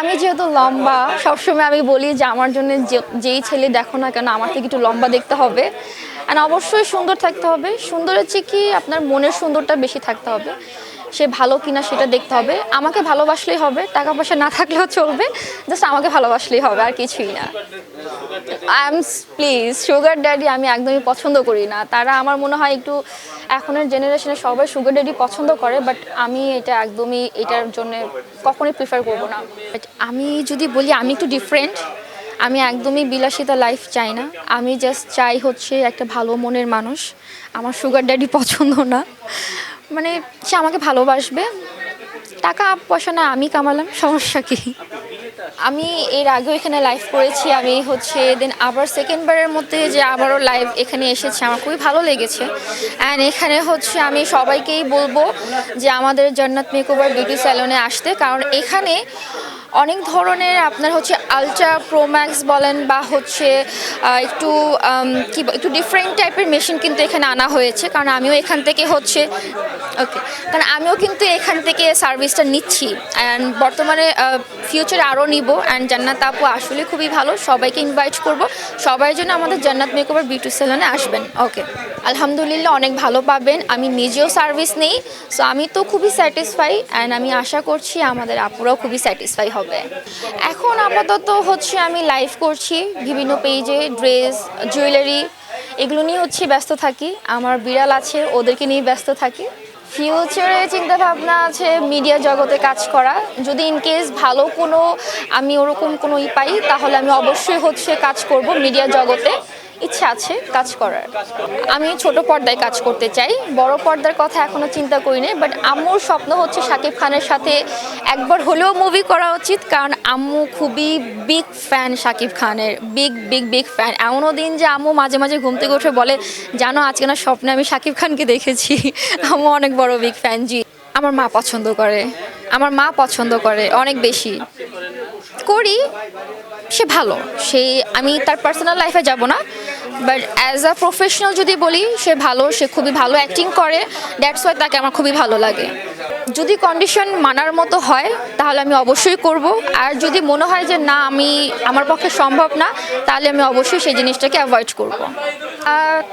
আমি যেহেতু লম্বা, সবসময় আমি বলি যে আমার জন্য যেই ছেলে দেখো না কেন, আমার থেকে একটু লম্বা দেখতে হবে। অ্যান্ড অবশ্যই সুন্দর থাকতে হবে। সুন্দর হচ্ছে কি, আপনার মনের সুন্দরটা বেশি থাকতে হবে। সে ভালো কিনা সেটা দেখতে হবে। আমাকে ভালোবাসলেই হবে, টাকা পয়সা না থাকলেও চলবে। জাস্ট আমাকে ভালোবাসলেই হবে, আর কিছুই না। I am please sugar daddy আমি একদমই পছন্দ করি না। তারা আমার মনে হয় একটু এখনের জেনারেশনে সবাই সুগার ড্যাডি পছন্দ করে বাট আমি এটা একদমই এটার জন্য কখনোই প্রিফার করব না। But আমি যদি বলি আমি একটু ডিফারেন্ট আমি একদমই বিলাসিতা লাইফ চাই না। আমি জাস্ট চাই হচ্ছে একটা ভালো মনের মানুষ। আমার সুগার ড্যাডি পছন্দ না। মানে সে আমাকে ভালোবাসবে। টাকা পয়সা না আমি কামালাম, সমস্যা কি? আমি এর আগেও এখানে লাইভ করেছি। আমি হচ্ছে দেন আবার সেকেন্ডবারের মধ্যে যে আবারও লাইভ এখানে এসেছে, আমার খুবই ভালো লেগেছে। অ্যান্ড এখানে হচ্ছে আমি সবাইকেই বলব যে আমাদের জান্নাত মেকওভার বিউটি স্যালনে আসতে, কারণ এখানে অনেক ধরনের আপনার হচ্ছে আলট্রা প্রোম্যাক্স বলেন বা হচ্ছে একটু কি একটু ডিফারেন্ট টাইপের মেশিন কিন্তু এখানে আনা হয়েছে। কারণ আমিও এখান থেকে হচ্ছে ওকে কারণ আমিও কিন্তু এখান থেকে সার্ভিসটা নিচ্ছি। অ্যান্ড বর্তমানে ফিউচারে আরও নিব। অ্যান্ড জান্নাত আপু আসলে খুবই ভালো। সবাইকে ইনভাইট করব। সবাই জন্য আমাদের জান্নাত মেকওভার বিউটি সেলনে আসবেন। ওকে আলহামদুলিল্লাহ অনেক ভালো পাবেন। আমি নিজেও সার্ভিস নেই। সো আমি তো খুবই স্যাটিসফাই অ্যান্ড আমি আশা করছি আমাদের আপুরাও খুবই স্যাটিসফাই হবে। এখন আপাতত হচ্ছে আমি লাইভ করছি, বিভিন্ন পেজে ড্রেস জুয়েলারি এগুলো নিয়ে হচ্ছে ব্যস্ত থাকি। আমার বিড়াল আছে, ওদেরকে নিয়ে ব্যস্ত থাকি। ফিউচারে চিন্তা ভাবনা আছে মিডিয়া জগতে কাজ করা। যদি ইন কেস ভালো কোনো আমি ওরকম কোনো ই পাই, তাহলে আমি অবশ্যই হচ্ছে কাজ করব মিডিয়া জগতে। ইচ্ছা আছে কাজ করার। আমি ছোট পর্দায় কাজ করতে চাই। বড় পর্দার কথা এখনও চিন্তা করি নাই বাট আম্মুর স্বপ্ন হচ্ছে শাকিব খানের সাথে একবার হলেও মুভি করা উচিত, কারণ আম্মু খুবই বিগ ফ্যান শাকিব খানের। বিগ বিগ বিগ ফ্যান এমনও দিন যে আম্মু মাঝে মাঝে ঘুম থেকে উঠে বলে, জানো, আজকে না স্বপ্নে আমি শাকিব খানকে দেখেছি। আম্মু অনেক বড় বিগ ফ্যান জি। আমার মা পছন্দ করে। আমার মা পছন্দ করে, অনেক বেশি। করি, সে ভালো। সে, আমি তার পার্সোনাল লাইফে যাব না। বাট অ্যাজ আ প্রফেশনাল যদি বলি, সে ভালো, সে খুবই ভালো অ্যাক্টিং করে। দ্যাটস ওয়াই তাকে আমার খুবই ভালো লাগে। যদি কন্ডিশন মানার মতো হয়, তাহলে আমি অবশ্যই করব। আর যদি মনে হয় যে না, আমি, আমার পক্ষে সম্ভব না, তাহলে আমি অবশ্যই সেই জিনিসটাকে অ্যাভয়েড করব।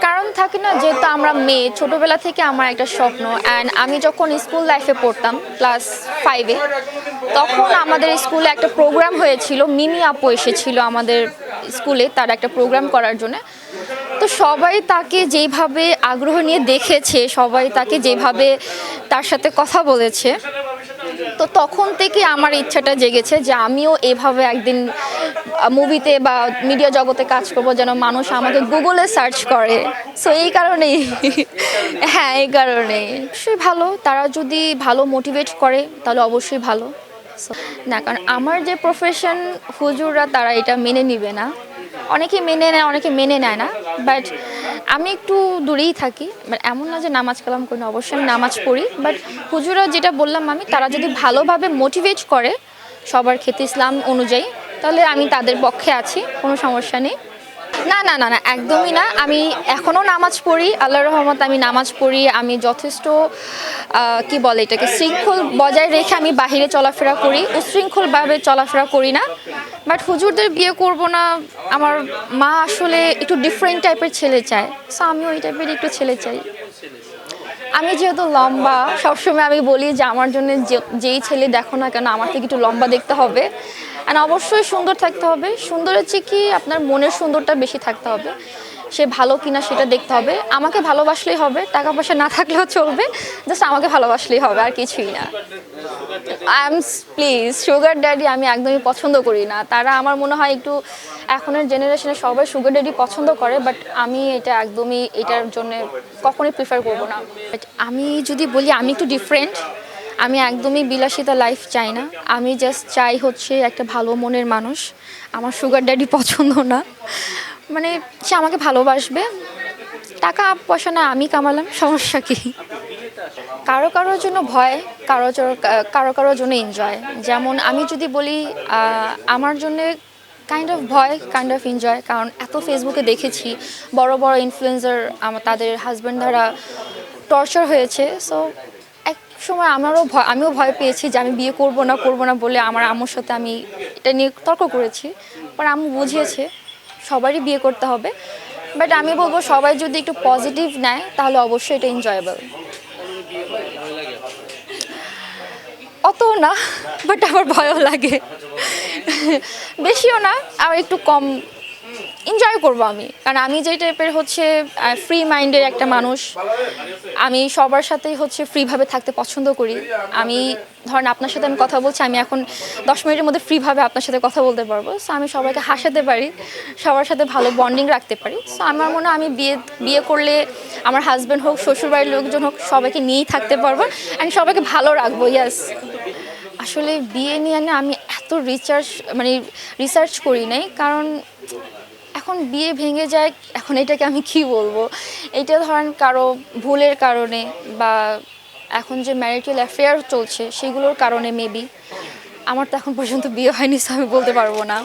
কারণ থাকে না, যেহেতু আমরা মেয়ে, ছোটোবেলা থেকে আমার একটা স্বপ্ন। অ্যান্ড আমি যখন স্কুল লাইফে পড়তাম ক্লাস ফাইভে তখন আমাদের স্কুলে একটা প্রোগ্রাম হয়েছিল। মিমি আপু এসেছিল আমাদের স্কুলে তার একটা প্রোগ্রাম করার জন্য। তো সবাই তাকে যেভাবে আগ্রহ নিয়ে দেখেছে, সবাই তাকে যেভাবে তার সাথে কথা বলেছে, তো তখন থেকে আমার ইচ্ছাটা জেগেছে যে আমিও এভাবে একদিন মুভিতে বা মিডিয়া জগতে কাজ করব যেন মানুষ আমাকে গুগলে সার্চ করে। সো এই কারণেই হ্যাঁ এই কারণেই। অবশ্যই ভালো, তারা যদি ভালো মোটিভেট করে, তাহলে অবশ্যই ভালো। না, কারণ আমার যে প্রফেশন হুজুররা তারা এটা মেনে নিবে না। অনেকে মেনে নেয়, অনেকে মেনে নেয় না বাট আমি একটু দূরেই থাকি। বাট এমন না যে নামাজ কালাম করি না, অবশ্যই আমি নামাজ পড়ি বাট হুজুরা যেটা বললাম আমি, তারা যদি ভালোভাবে মোটিভেট করে সবার ক্ষেত্রে ইসলাম অনুযায়ী, তাহলে আমি তাদের পক্ষে আছি, কোনো সমস্যা নেই। না না না না, একদমই না। আমি এখনও নামাজ পড়ি আল্লাহ রহমত আমি নামাজ পড়ি। আমি যথেষ্ট কি বলে এটাকে, শৃঙ্খল বজায় রেখে আমি বাহিরে চলাফেরা করি। উশৃঙ্খলভাবে চলাফেরা করি না। বাট হুজুরদের বিয়ে করব না, আমার মা আসলে একটু ডিফারেন্ট টাইপের ছেলে চায়। সো আমি ওই টাইপের একটু ছেলে চাই। আমি যেহেতু লম্বা, সবসময় আমি বলি যে, আমার জন্য যেই ছেলে দেখো না কেন, আমার থেকে একটু লম্বা দেখতে হবে। অ্যান্ড অবশ্যই সুন্দর থাকতে হবে। সুন্দর হচ্ছে কি, আপনার মনের সুন্দরটা বেশি থাকতে হবে। সে ভালো কিনা সেটা দেখতে হবে। আমাকে ভালোবাসলেই হবে, টাকা পয়সা না থাকলেও চলবে। জাস্ট আমাকে ভালোবাসলেই হবে, আর কিছুই না। I am please sugar daddy আমি একদমই পছন্দ করি না। তারা আমার মনে হয় একটু, এখনের জেনারেশনে সবাই সুগার ড্যাডি পছন্দ করে বাট আমি এটা একদমই এটার জন্য কখনোই প্রিফার করব না। But আমি যদি বলি, আমি একটু ডিফারেন্ট আমি একদমই বিলাসিতা লাইফ চাই না। আমি জাস্ট চাই হচ্ছে একটা ভালো মনের মানুষ। আমার সুগার ড্যাডি পছন্দ না। মানে সে আমাকে ভালোবাসবে। টাকা পয়সা না, আমি কামালাম, সমস্যা কি? কারও কারোর জন্য ভয়, কারও কারও কারোর জন্য এনজয় যেমন আমি যদি বলি আমার জন্য কাইন্ড অফ ভয় কাইন্ড অফ এনজয় কারণ এত ফেসবুকে দেখেছি, বড় বড় ইনফ্লুয়েন্সার আমার তাদের হাজব্যান্ড দ্বারা টর্চার হয়েছে। সো সময় আমারও ভয়, আমিও ভয় পেয়েছি যে আমি বিয়ে করব না করব না বলে আমার আম্মুর সাথে আমি এটা নিয়ে তর্ক করেছি। পর আম্মু বুঝিয়েছে, সবারই বিয়ে করতে হবে। বাট আমি বলব সবাই যদি একটু পজিটিভ নেয়, তাহলে অবশ্যই এটা এনজয়েবল অত না বাট আমার ভয়ও লাগে। বেশিও না আমার একটু কম এনজয় করব আমি। কারণ আমি যে টাইপের হচ্ছে ফ্রি মাইন্ডের একটা মানুষ, আমি সবার সাথেই হচ্ছে ফ্রিভাবে থাকতে পছন্দ করি। আমি, ধরেন আপনার সাথে আমি কথা বলছি, আমি এখন দশ মিনিটের মধ্যে ফ্রিভাবে আপনার সাথে কথা বলতে পারব। সো আমি সবাইকে হাসাতে পারি, সবার সাথে ভালো বন্ডিং রাখতে পারি। সো আমার মনে হয় আমি বিয়ে বিয়ে করলে আমার হাজব্যান্ড হোক, শ্বশুরবাড়ির লোকজন হোক, সবাইকে নিয়েই থাকতে পারব অ্যান্ড সবাইকে ভালো রাখব ইয়াস আসলে বিয়ে নিয়ে না আমি এত রিসার্চ মানে রিসার্চ করি নাই, কারণ এখন বিয়ে ভেঙে যায়, এখন এটাকে আমি কি বলব? এটা ধরেন কারও ভুলের কারণে বা এখন যে ম্যারিটাল অ্যাফেয়ার চলছে, সেগুলোর কারণে মেবি আমার তো এখন পর্যন্ত বিয়ে হয়নি, so আমি বলতে পারব না।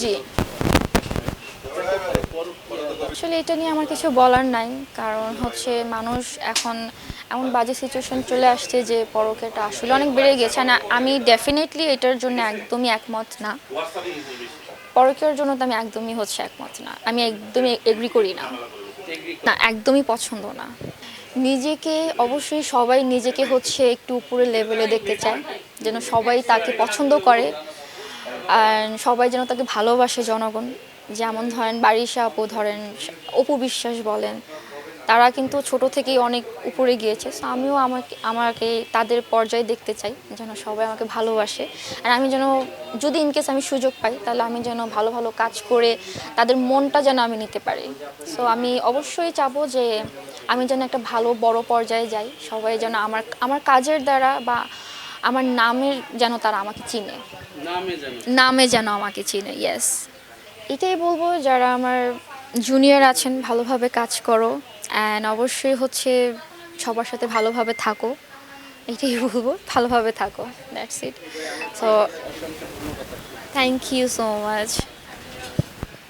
জি। আসলে এটা নিয়ে আমার কিছু বলার নাই, কারণ হচ্ছে মানুষ এখন এমন বাজে সিচুয়েশন চলে আসছে যে পরকেটা আসলে অনেক বেড়ে গেছে। না আমি ডেফিনেটলি এটার জন্য একদমই একমত না। পরকের জন্য তো আমি একদমই হচ্ছে একমত না। আমি একদমই এগ্রি করি না। না, একদমই পছন্দ না। নিজেকে, অবশ্যই সবাই নিজেকে হচ্ছে একটু উপরে লেভেলে দেখতে চায়, যেন সবাই তাকে পছন্দ করে। আর সবাই যেন তাকে ভালোবাসে জনগণ। যেমন ধরেন বারিশা আপু ধরেন, অপু বিশ্বাস বলেন তারা কিন্তু ছোট থেকেই অনেক উপরে গিয়েছে। সো আমিও আমাকে আমাকে তাদের পর্যায়ে দেখতে চাই যেন সবাই আমাকে ভালোবাসে। আর আমি যেন যদি ইনকেস আমি সুযোগ পাই তাহলে আমি যেন ভালো ভালো কাজ করে তাদের মনটা যেন আমি নিতে পারি। সো আমি অবশ্যই চাবো যে আমি যেন একটা ভালো বড় পর্যায়ে যাই সবাই যেন আমার আমার কাজের দ্বারা বা আমার নামের যেন তারা আমাকে চিনে। নামে নামে যেন আমাকে চিনে ইয়েস এটাই বলব যারা আমার জুনিয়র আছেন, ভালোভাবে কাজ করো অ্যান্ড অবশ্যই হচ্ছে সবার সাথে ভালোভাবে থাকো। এটাই বলব, ভালোভাবে থাকো that's it so thank you so much